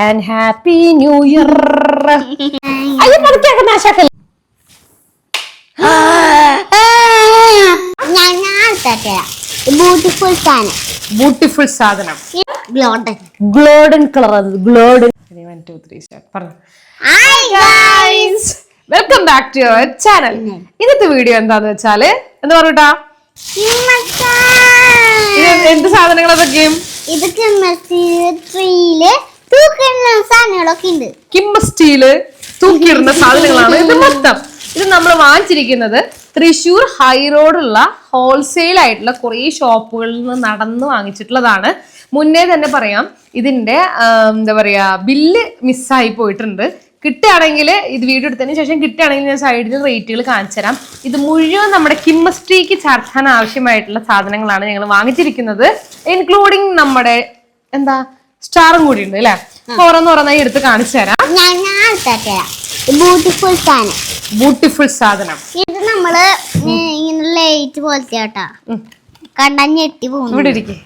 And happy new year അയ്യോ പതുക്കെ നാശാക്കല്ല beautiful സാധനം ബ്യൂട്ടിഫുൾ സാധനം ഗ്ലോഡൻ ഗ്ലോഡൻ കളർ അത് golden one two three start പറഞ്ഞു hi guys welcome back to your channel ഇന്നത്തെ വീഡിയോ എന്താന്ന് വെച്ചാൽ എന്താ പറയൂട്ടാ? എന്ത് സാധനങ്ങൾ അതൊക്കെയും ഇതൊക്കെ ട്രീയിൽ സാധനങ്ങളൊക്കെ ഉണ്ട്. കിംബ സ്റ്റീൽ തൂക്കിയിടുന്ന സാധനങ്ങളാണ് ഇത് മൊത്തം. ഇത് നമ്മൾ വാങ്ങിച്ചിരിക്കുന്നത് തൃശ്ശൂർ ഹൈ റോഡുള്ള ഹോൾസെയിൽ ആയിട്ടുള്ള കുറേ ഷോപ്പുകളിൽ നിന്ന് നടന്ന് വാങ്ങിച്ചിട്ടുള്ളതാണ്. മുന്നേ തന്നെ പറയാം ഇതിന്റെ എന്താ പറയാ ബില്ല് മിസ്സായി പോയിട്ടുണ്ട്. കിട്ടുകയാണെങ്കിൽ ഇത് വീഡിയോ എടുത്തതിന് ശേഷം കിട്ടുകയാണെങ്കിൽ ഞാൻ സൈഡിൽ റേറ്റുകൾ കാണിച്ചു തരാം. ഇത് മുഴുവൻ നമ്മുടെ കിമ്മസ്ട്രിക്ക് ചേർക്കാൻ ആവശ്യമായിട്ടുള്ള സാധനങ്ങളാണ് ഞങ്ങൾ വാങ്ങിച്ചിരിക്കുന്നത് ഇൻക്ലൂഡിങ് നമ്മുടെ എന്താ സ്റ്റാറും കൂടി ഉണ്ട് അല്ലെ? ഓരോന്ന് ഓരോന്നായി എടുത്ത് കാണിച്ചു തരാം. ബ്യൂട്ടിഫുൾ സാധനം. ബ്യൂട്ടിഫുൾ സാധനം. ഇത് നമ്മൾ ഇങ്ങനെ ലൈറ്റ് പോലത്തെ കേട്ടാ. കണ്ടാ ഞെട്ടി പോകുന്നു. ഇവിടെ ഇരിക്കേ.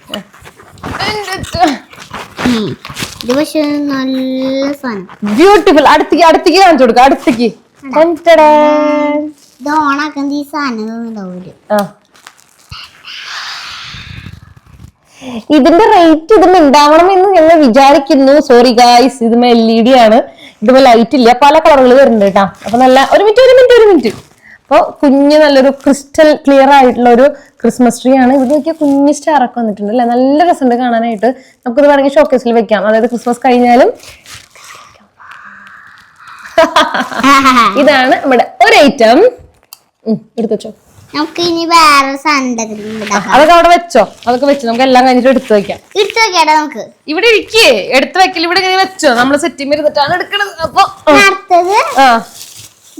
ഇത് പക്ഷെ നല്ല സാധനം. ബ്യൂട്ടിഫുൾ അടുത്തേക്ക് അടുത്തേക്ക് കാണിച്ചു കൊടുക്ക. അടുത്തേക്ക്. ഇത് ഓണാക്കുന്ന ഈ സാധനം ഉണ്ടാവൂല ആ. ഇതിന്റെ റേറ്റ് ഇതിന് ഉണ്ടാവണം എന്ന് ഞങ്ങൾ വിചാരിക്കുന്നു. സോറി ഗായ്സ് ഇത് എൽ ഇ ഡി ആണ്. ഇതുപോലെ ലൈറ്റ് ഇല്ല. പല കളറുകൾ വരുന്നുണ്ട് കേട്ടാ. അപ്പൊ നല്ല ഒരു മിനിറ്റ് ഒരു മിനിറ്റ് ഒരു മിനിറ്റ് അപ്പൊ കുഞ്ഞ് നല്ലൊരു ക്രിസ്റ്റൽ ക്ലിയർ ആയിട്ടുള്ള ഒരു ക്രിസ്മസ് ട്രീ ആണ്. ഇത് നോക്കിയാൽ കുഞ്ഞ് സ്റ്റാർ ഒക്കെ വന്നിട്ടുണ്ട് അല്ലെ? നല്ല രസമുണ്ട് കാണാനായിട്ട്. നമുക്കിത് വേണമെങ്കിൽ ഷോക്കേസിൽ വെക്കാം. അതായത് ക്രിസ്മസ് കഴിഞ്ഞാലും. ഇതാണ് നമ്മുടെ ഒരു ഐറ്റം എടുത്തു വെച്ചോ. നമുക്ക് ഇനി വേറെ അതൊക്കെ അവിടെ വെച്ചോ. അതൊക്കെ വെച്ചോ നമുക്ക് എല്ലാം കഴിഞ്ഞിട്ട് എടുത്തു വെക്കാം. എടുത്തു വെക്കാടാ നമുക്ക്? ഇവിടെ ഇരിക്കേ. എടുത്ത് വെക്കൽ ഇവിടെ ഇങ്ങനെ വെച്ചോ. നമ്മൾ സെറ്റിംഗ് ഇരുന്നിട്ടാണ് എടുക്കണത്. അപ്പൊ അടുത്തത് ആ.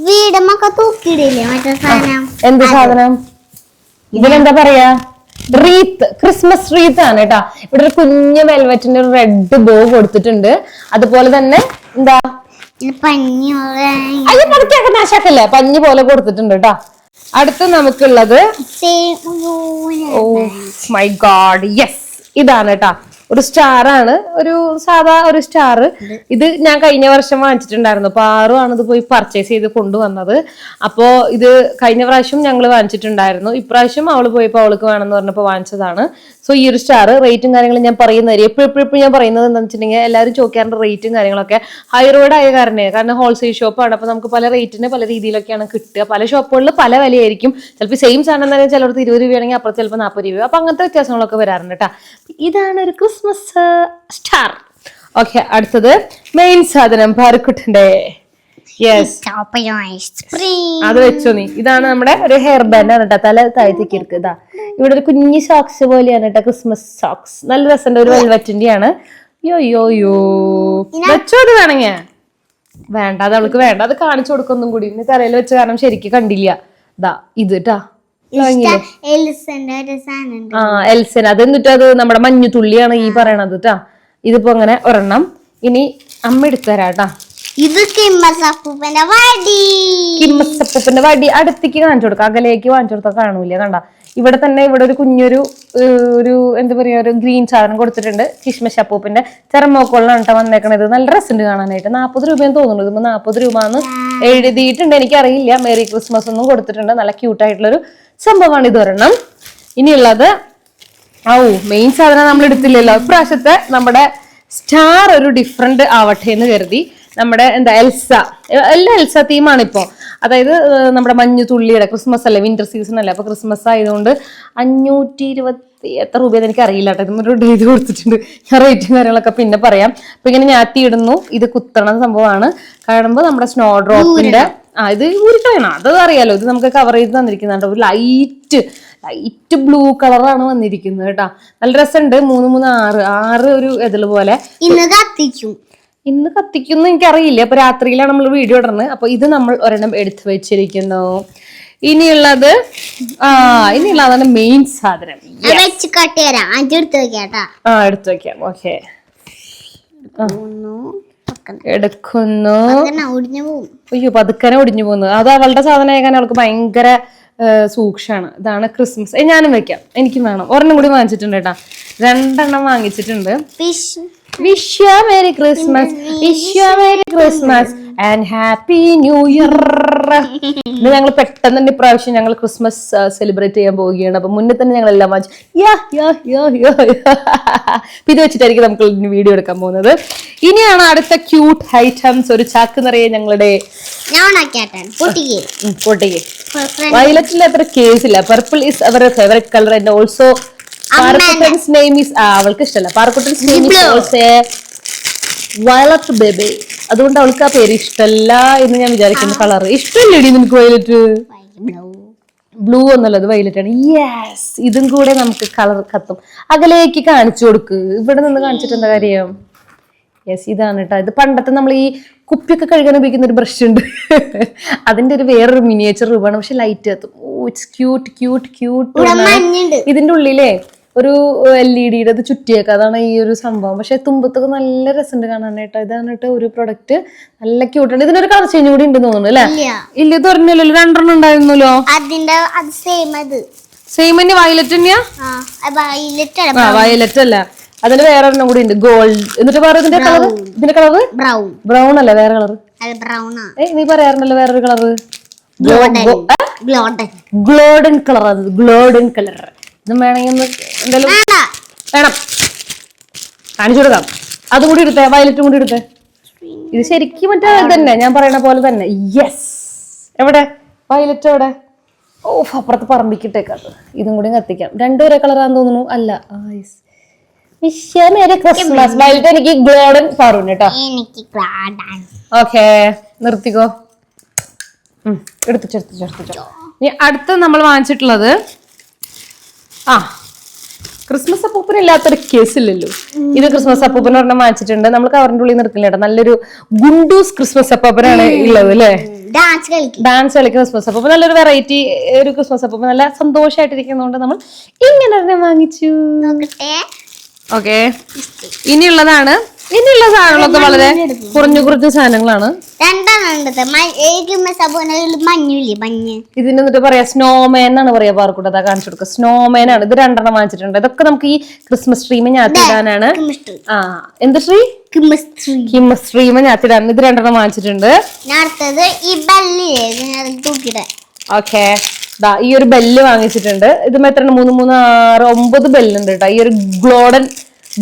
വീടുമൊക്കെ തൂക്കിയിടില്ലേ മറ്റേ സാധനം? എന്ത് സാധനം? ഇതിലെന്താ പറയാ? റീത്ത് ക്രിസ്മസ് റീത്ത് ആണ് കേട്ടാ. ഇവിടെ ഒരു കുഞ്ഞു വെൽവെറ്റിന്റെ ഒരു റെഡ് ബോ കൊടുത്തിട്ടുണ്ട്. അതുപോലെ തന്നെ എന്താ? പഞ്ഞി പതുക്കെ നാശാക്കല്ലേ? പഞ്ഞി പോലെ കൊടുത്തിട്ടുണ്ട് കേട്ടാ. അടുത്ത് നമുക്കുള്ളത് ഓ മൈ ഗാഡ് യെസ് ഇതാണ് കേട്ടാ ഒരു സ്റ്റാർ ആണ് ഒരു സാധാ ഒരു സ്റ്റാർ ഇത് ഞാൻ കഴിഞ്ഞ വർഷം വാങ്ങിച്ചിട്ടുണ്ടായിരുന്നു. അപ്പൊ ആറും ആണ് ഇത് പോയി പർച്ചേസ് ചെയ്ത് കൊണ്ടുവന്നത്. അപ്പോ ഇത് കഴിഞ്ഞ പ്രാവശ്യം ഞങ്ങൾ വാങ്ങിച്ചിട്ടുണ്ടായിരുന്നു. ഇപ്രാവശ്യം അവൾ പോയപ്പോ അവൾക്ക് വേണമെന്ന് പറഞ്ഞപ്പോ വാങ്ങിച്ചതാണ്. സോ ഈ ഒരു സ്റ്റാർ റേറ്റും കാര്യങ്ങളും ഞാൻ പറയുന്നത് എപ്പോഴും എപ്പോഴും എപ്പോഴും ഞാൻ പറയുന്നത് എന്താണെന്ന് വെച്ചിട്ടുണ്ടെങ്കിൽ എല്ലാവരും ചോദിക്കാറുണ്ട് റേറ്റും കാര്യങ്ങളൊക്കെ. ഹൈ റോഡ് ആയ കാരണേ. കാരണം ഹോൾസെയിൽ ഷോപ്പാണ് അപ്പൊ നമുക്ക് പല റേറ്റിന് പല രീതിയിലൊക്കെയാണ് കിട്ടുക. പല ഷോപ്പുകളിൽ പല വിലയായിരിക്കും. ചിലപ്പോൾ സെയിം സാധനം തന്നെ ചിലർക്ക് ഇരുപത് രൂപയാണെങ്കിൽ അപ്പുറത്ത് ചിലപ്പോൾ നാൽപ്പത് രൂപ. അപ്പൊ അങ്ങനത്തെ വ്യത്യാസങ്ങളൊക്കെ വരാറുണ്ട് കേട്ടോ ഇതാണ് ഒരു ക്രിസ്മസ് സ്റ്റാർ ഓക്കെ അടുത്തത് മെയിൻ സാധനം യെസ് സ്പ്രിംഗ് അത് വെച്ചോ നീ. ഇതാണ് നമ്മുടെ ഒരു ഹെയർ ബാൻഡ് ആണ് കേട്ടോ തല താഴ്ത്തേക്ക് ഇരിക്കുക ഇതാ. ഇവിടെ ഒരു കുഞ്ഞു സോക്സ് പോലെയാണ് കേട്ടോ ക്രിസ്മസ് സോക്സ് നല്ല രസമുണ്ട്. ഒരു വെൽവെറ്റിന്റെ ആണ് യോ യോ യോ വെച്ചോ അത് വേണമെങ്കിൽ വേണ്ട അത് അവൾക്ക് വേണ്ട. അത് കാണിച്ചു കൊടുക്കൊന്നും കൂടി. തലയിൽ വെച്ച കാരണം ശരിക്കും കണ്ടില്ല. ദാ ഇത് ട്ടാ. ആ എൽസൻ. അത് എന്നിട്ട് അത് നമ്മുടെ മഞ്ഞു തുള്ളിയാണ് ഈ പറയണത് ട്ടാ. ഇതിപ്പോ അങ്ങനെ ഒരെണ്ണം. ഇനി അമ്മ എടുത്തു തരാം ട്ടാ. ഇത് കിമ്മസപ്പൂപ്പന്റെ വടി. കിമ്മസപ്പൂപ്പിന്റെ വടി. അടുത്തേക്ക് കാണിച്ചു കൊടുക്കാം. അകലേക്ക് കാണിച്ചു കൊടുത്താൽ കാണൂല കണ്ട. ഇവിടെ തന്നെ ഇവിടെ ഒരു കുഞ്ഞൊരു ഒരു എന്താ പറയാ ഒരു ഗ്രീൻ സാധനം കൊടുത്തിട്ടുണ്ട്. കിഷ്മിഷ് അപ്പൂപ്പിന്റെ ചെറമോക്കോളിലാണ് കേട്ടോ വന്നേക്കണത്. നല്ല രസമുണ്ട് കാണാനായിട്ട്. നാൽപ്പത് രൂപയെന്ന് തോന്നുന്നു ഇതിപ്പോ നാൽപ്പത് രൂപ എന്ന് എഴുതിയിട്ടുണ്ട്. എനിക്കറിയില്ല. മേരി ക്രിസ്മസ് ഒന്നും കൊടുത്തിട്ടുണ്ട്. നല്ല ക്യൂട്ടായിട്ടുള്ളൊരു സംഭവമാണ് ഇത് ഒരെണ്ണം ഇനിയുള്ളത് ഔ മെയിൻ സാധനം നമ്മൾ എടുത്തില്ലല്ലോ ഇപ്രാവശ്യത്തെ നമ്മുടെ സ്റ്റാർ ഒരു ഡിഫറെന്റ് ആവട്ടെ എന്ന് കരുതി നമ്മുടെ എന്താ എൽസ. എല്ലാ എൽസ തീമാണ് ഇപ്പോ. അതായത് നമ്മുടെ മഞ്ഞു തുള്ളിയുടെ ക്രിസ്മസ് അല്ലേ വിന്റർ സീസൺ അല്ലേ. അപ്പൊ ക്രിസ്മസ് ആയതുകൊണ്ട് അഞ്ഞൂറ്റി ഇരുപത്തി എത്ര രൂപയെന്ന് എനിക്ക് അറിയില്ല കേട്ടോ. ഇതൊരു ഡേറ്റ് കൊടുത്തിട്ടുണ്ട്. ഞാൻ റേറ്റും കാര്യങ്ങളൊക്കെ പിന്നെ പറയാം. അപ്പൊ ഇങ്ങനെ ഞാത്തി ഇടുന്നു ഇത് കുത്തണ സംഭവമാണ്. കാണുമ്പോൾ നമ്മുടെ സ്നോ ഡ്രോപ്പിന്റെ ആ ഇത് ഊരിക്കളയണം അത് അറിയാലോ ഇത് നമുക്ക് കവർ ചെയ്ത് തന്നിരിക്കുന്നുണ്ട് ഒരു ലൈറ്റ് ലൈറ്റ് ബ്ലൂ കളറാണ് വന്നിരിക്കുന്നത് കേട്ടാ. നല്ല രസമുണ്ട്. മൂന്ന് മൂന്ന് ആറ് ആറ് ഒരു ഇതിൽ പോലെ. ഇന്ന് കത്തിക്കും. ഇന്ന് കത്തിക്കുന്നു എനിക്കറിയില്ല. അപ്പൊ രാത്രിയിലാണ് നമ്മൾ വീഡിയോ ഇടുന്നത് അപ്പൊ ഇത് നമ്മൾ ഒരെണ്ണം എടുത്തു വെച്ചിരിക്കുന്നു. ഇനിയുള്ളത് ആ ഇനിയുള്ള അതാണ് മെയിൻ സാധനം ആ എടുത്തു വെക്കാം. ഓക്കെ. എടുക്കുന്നു. അയ്യോ പതുക്കനെ ഒടിഞ്ഞു പോകുന്നു അത് അവളുടെ സാധനം ആകാൻ അവൾക്ക് ഭയങ്കര സൂക്ഷാണ് ഇതാണ് ക്രിസ്മസ്. ഞാനും വെക്കാം. എനിക്കും വേണം. ഒരെണ്ണം കൂടി വാങ്ങിച്ചിട്ടുണ്ട് കേട്ടാ. രണ്ടെണ്ണം വാങ്ങിച്ചിട്ടുണ്ട്. Wish merry Christmas. Wish merry Christmas. And happy new year ഇന്ന് ഞങ്ങൾ പെട്ടെന്ന് തന്നെ ഇപ്രാവശ്യം ഞങ്ങൾ ക്രിസ്മസ് സെലിബ്രേറ്റ് ചെയ്യാൻ പോവുകയാണ്. അപ്പൊ മുന്നേ തന്നെ ഞങ്ങൾ എല്ലാം വാങ്ങിച്ചു യാ യാ യാ യാ. ഇത് വെച്ചിട്ടായിരിക്കും നമുക്ക് വീഡിയോ എടുക്കാൻ പോകുന്നത്. ഇനിയാണ് അടുത്ത ക്യൂട്ട് ഐറ്റംസ് ഒരു ചാക്ക് നിറയെ ഞങ്ങളുടെ പൊട്ടിക്ക്. വയലറ്റിൽ അത്ര കേസ് ഇല്ല. Purple is our favourite colour and also പാർക്കുട്ടൻസ് name is അവൾക്ക് ഇഷ്ടമല്ല പാർക്കുട്ടൻസ് name is also violet baby അതുകൊണ്ട് അവൾക്ക് ആ പേര് ഇഷ്ടമല്ല എന്ന് ഞാൻ വിചാരിക്കുന്ന. കളർ ഇഷ്ടമല്ലേടി നിനക്ക് വയലറ്റ് Blue. ബ്ലൂ എന്നുള്ളത് വൈലറ്റ് വയലറ്റ് ആണ്. യെസ് ഇതും കൂടെ നമുക്ക് കളർ കത്തും. അകലേക്ക് കാണിച്ചു കൊടുക്ക്. ഇവിടെ നിന്ന് കാണിച്ചിട്ട് എന്താ കാര്യം? യെസ് ഇതാണ് കേട്ടോ ഇത് പണ്ടത്തെ നമ്മൾ ഈ കുപ്പിയൊക്കെ കഴുകാൻ ഉപയോഗിക്കുന്ന ഒരു ബ്രഷ് ഉണ്ട്. അതിന്റെ ഒരു വേറൊരു മിനിയേച്ചർ രൂപമാണ്. പക്ഷെ ലൈറ്റ് കത്തും oh it's cute cute cute ഇതിന്റെ ഉള്ളിലേ ഒരു എൽ ഇ ഡിയുടെ അത് ചുറ്റിയൊക്കെ. അതാണ് ഈ ഒരു സംഭവം. പക്ഷെ തുമ്പത്തൊക്കെ നല്ല രസമുണ്ട് കാണാനായിട്ട്. ഇതാണ് കേട്ടോ ഒരു പ്രൊഡക്റ്റ് നല്ല ക്യൂട്ടാണ് ഇതിനൊരു കളർ ചേഞ്ച് കൂടി ഉണ്ട് തോന്നുന്നു അല്ലേ? ഇല്ല. ഇത് പറഞ്ഞല്ലോ രണ്ടെണ്ണം ഉണ്ടായിരുന്നല്ലോ? അതിന്റെ അത് സെയിം അത്. സെയിം തന്നെ വയലറ്റ് തന്നെയാ? വയലറ്റ് അല്ല. അതിന് വേറെ എണ്ണം കൂടി ഉണ്ട്. ഗോൾഡ് എന്നിട്ട് വേറെ ഇതിന്റെ കളർ ഇതിന്റെ കളർ ബ്രൗൺ ബ്രൗൺ അല്ല വേറെ കളർ ഏ നീ പറയാറുണ്ടല്ലോ വേറൊരു കളർ ഗ്ലോഡൻ കളർ അത്. ഗ്ലോഡൻ കളർ ഇത് വേണമെങ്കിൽ ഒന്ന് വേണ്ട. വേണം. കാണിച്ചു കൊടുക്കാം. അതും കൂടി എടുത്തേ വയലറ്റും കൂടി എടുത്തേ. ഇത് ശരിക്കും മറ്റേ തന്നെ ഞാൻ പറയണ പോലെ തന്നെ. യെസ് എവിടെ? വയലറ്റ് എവിടെ? ഓ അപ്പുറത്ത് പറമ്പിക്കിട്ടേക്കാത് ഇതും കൂടി കത്തിക്കാം രണ്ടും ഒരേ കളറാന്ന് തോന്നുന്നു. അല്ല ക്രിസ്മസ് വയലറ്റ് എനിക്ക് ഗോൾഡൻ ഫാറൂൺ കേട്ടോ ഓക്കെ നിർത്തിക്കോ. ഉം, എടുത്തിച്ചോ എടുത്തിച്ചോ എടുത്തിച്ചോ ഇനി അടുത്ത നമ്മൾ വാങ്ങിച്ചിട്ടുള്ളത് ആ. ക്രിസ്മസ് അപ്പൂപ്പൻ ഇല്ലാത്തൊരു കേസില്ലല്ലോ ഇത് ക്രിസ്മസ് അപ്പൂപ്പൻ ഒരെണ്ണം വാങ്ങിച്ചിട്ടുണ്ട്. നമ്മൾ കവറിന്റെ ഉള്ളിൽ നിർത്തില്ല നല്ലൊരു ഗുണ്ടൂസ് ക്രിസ്മസ് അപ്പൂപ്പനാണ് ഉള്ളത് അല്ലേ? ഡാൻസ് കളിക്കും. ഡാൻസ് കളിക്കുന്ന ക്രിസ്മസ് അപ്പൂപ്പൻ. നല്ലൊരു വെറൈറ്റി ഒരു ക്രിസ്മസ് അപ്പൂപ്പൻ. നല്ല സന്തോഷമായിട്ടിരിക്കുന്നതുകൊണ്ട് നമ്മൾ ഇങ്ങനെ വാങ്ങിച്ചു. ഓക്കെ ഇനിയുള്ളതാണ് ഇനിയുള്ള സാധനങ്ങളൊക്കെ വളരെ കുറഞ്ഞു കുറഞ്ഞ സാധനങ്ങളാണ്. രണ്ടെണ്ണം ഉണ്ട് മ- എനിക്ക് സബോനയിൽ മഞ്ഞില്ലേ മഞ്ഞ്. ഇതിന് എന്നിട്ട് പറയാ സ്നോമാൻ എന്നാണ് പറയാ പാർക്കൂട്ട അതാ കാണിച്ചു കൊടുക്കുക. സ്നോമാൻ ആണ്. ഇത് രണ്ടെണ്ണം വാങ്ങിച്ചിട്ടുണ്ട്. ഇതൊക്കെ നമുക്ക് ഈ ക്രിസ്മസ് ട്രീമ് ഞാത്തിടാനാണ് ആ എന്ത് ട്രീ ട്രീമ് ഞാത്തിടാൻ ഇത് രണ്ടെണ്ണം വാങ്ങിച്ചിട്ടുണ്ട്. ഈ ഓക്കെ. ദാ ഈ ഒരു ബെല്ല് വാങ്ങിച്ചിട്ടുണ്ട്. ഇത് എത്ര മൂന്ന് മൂന്ന് ആറ് ഒമ്പത് ബെല്ലുണ്ട് കേട്ടോ. ഈ ഒരു ഗ്ലോഡൻ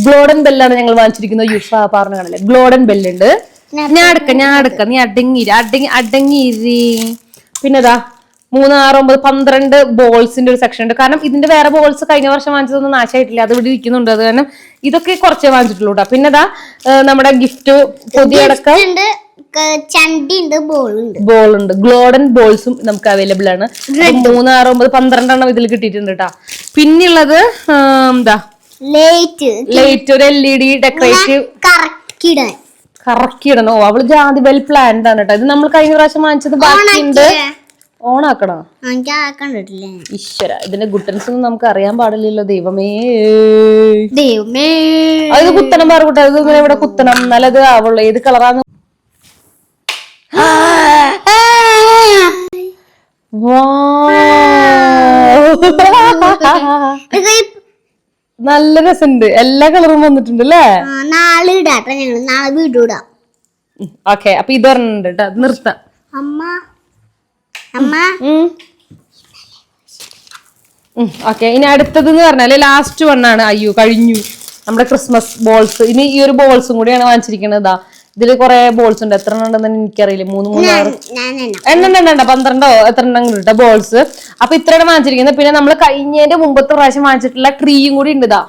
ഗ്ലോഡൻ ബെല്ലാണ് ഞങ്ങൾ വാങ്ങിച്ചിരിക്കുന്നത്. യുഫ പറഞ്ഞു കാണില്ലേ ഗ്ലോഡൻ ബെല്ലുണ്ട്. ഞാൻ ഞാടക്ക ഞാൻ എടുക്ക നീ അടങ്ങിയിരി അടങ്ങി അടങ്ങിയിരി. പിന്നെതാ മൂന്ന് ആറ് ഒമ്പത് പന്ത്രണ്ട് ബോൾസിന്റെ ഒരു സെക്ഷൻ ഉണ്ട്. കാരണം ഇതിന്റെ വേറെ ബോൾസ് കഴിഞ്ഞ വർഷം വാങ്ങിച്ചതൊന്നും നാശമായിട്ടില്ല അത് ഇവിടെ ഇരിക്കുന്നുണ്ട്. അത് കാരണം ഇതൊക്കെ കുറച്ചേ വാങ്ങിച്ചിട്ടുള്ളൂ കേട്ടോ പിന്നെ ദാ നമ്മുടെ ഗിഫ്റ്റ് പൊതിയടക്കം ബോൾ ഉണ്ട്. ഗ്ലോഡൻ ബോൾസും നമുക്ക് അവൈലബിൾ ആണ്. മൂന്നാറ് മൂന്ന് ആറ് ഒമ്പത് പന്ത്രണ്ടെണ്ണം ഇതിൽ കിട്ടിയിട്ടുണ്ട് കേട്ടാ പിന്നെയുള്ളത് എന്താ ലേറ്റ് ഒരു എൽ ഇ ഡി ഡെക്കറേറ്റീവ് കറക്കിടാൻ. കറക്കി ഇടണം ഓ അവൾ ജാതി വെൽ പ്ലാൻഡ് ആണ് കേട്ടോ ഇത് നമ്മൾ കഴിഞ്ഞ പ്രാവശ്യം വാങ്ങിച്ചത് ബാക്കിയുണ്ട്. ഓണാക്കണോ ആക്കണോ? ഈശ്വര ഇതിന്റെ ഗുട്ടൻസ് ഒന്നും നമുക്ക് അറിയാൻ പാടില്ലല്ലോ. ദൈവമേ. ദൈവമേ. അത് കുത്തണം പാറുകൂട്ടെ അത് ഇവിടെ കുത്തണം. എന്നാലത് ആവുള്ളൂ ഏത് കളറാന്ന് ഈ- നല്ല രസമുണ്ട് എല്ലാ കളറും വന്നിട്ടുണ്ട് അല്ലേ നാളെ ഇടാട്ടെ ഞങ്ങൾ നാളെ വീട് ഇടാം. ഓക്കെ. അപ്പൊ ഇത് പറഞ്ഞിട്ടുണ്ട് കേട്ടോ നിർത്താം. അമ്മ. അമ്മ. ഓക്കെ. ഇനി അടുത്തത് എന്ന് പറഞ്ഞാൽ ലാസ്റ്റ് വണ്ണാണ് അയ്യോ കഴിഞ്ഞു. നമ്മുടെ ക്രിസ്മസ് ബോൾസ്. ഇനി ഈ ഒരു ബോൾസും കൂടിയാണ് വാങ്ങിച്ചിരിക്കുന്നത് ഇതാ. ഇതിൽ കുറെ ബോൾസ് ഉണ്ട്. എത്ര എണ്ണം ഉണ്ടെന്ന് എനിക്കറിയില്ല. മൂന്ന് മൂന്ന് ആറ്. ഞാൻ എണ്ണ എണ്ണം എണ്ണ എണ്ണ. പന്ത്രണ്ടോ എത്ര എണ്ണം കിട്ടും ബോൾസ് അപ്പൊ ഇത്രയാണ് വാങ്ങിച്ചിരിക്കുന്നത്. പിന്നെ നമ്മൾ കഴിഞ്ഞതിന്റെ മുമ്പത്തെ പ്രാവശ്യം വാങ്ങിച്ചിട്ടുള്ള ട്രീയും കൂടി ഉണ്ട് ഇതാ.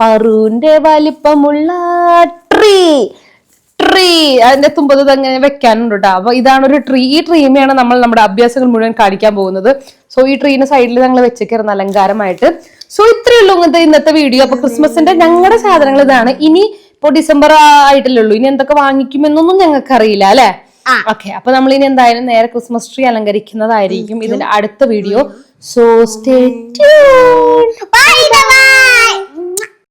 പറൂന്റെ വലിപ്പമുള്ള ട്രീ ട്രീ അതിന്റെ തുമ്പത് അങ്ങനെ വെക്കാനുണ്ട് കേട്ടോ. അപ്പൊ ഇതാണ് ഒരു ട്രീ ഈ ട്രീമെയാണ് നമ്മൾ നമ്മുടെ അഭ്യാസങ്ങൾ മുഴുവൻ കാണിക്കാൻ പോകുന്നത്. സോ ഈ ട്രീന്റെ സൈഡിൽ ഞങ്ങൾ വെച്ചേക്കിരുന്ന അലങ്കാരമായിട്ട്. സോ ഇത്രയുള്ളൂ ഇങ്ങനത്തെ ഇന്നത്തെ വീഡിയോ അപ്പൊ ക്രിസ്മസിന്റെ ഞങ്ങളുടെ സാധനങ്ങൾ ഇതാണ്. ഇനി ഇപ്പൊ ഡിസംബർ ആയിട്ടല്ലേ ഉള്ളൂ ഇനി എന്തൊക്കെ വാങ്ങിക്കുമെന്നൊന്നും ഞങ്ങൾക്ക് അറിയില്ല അല്ലെ. ഓക്കെ അപ്പൊ നമ്മൾ ഇനി എന്തായാലും നേരെ ക്രിസ്മസ് ട്രീ അലങ്കരിക്കുന്നതായിരിക്കും ഇതിന്റെ അടുത്ത video. So stay bye bye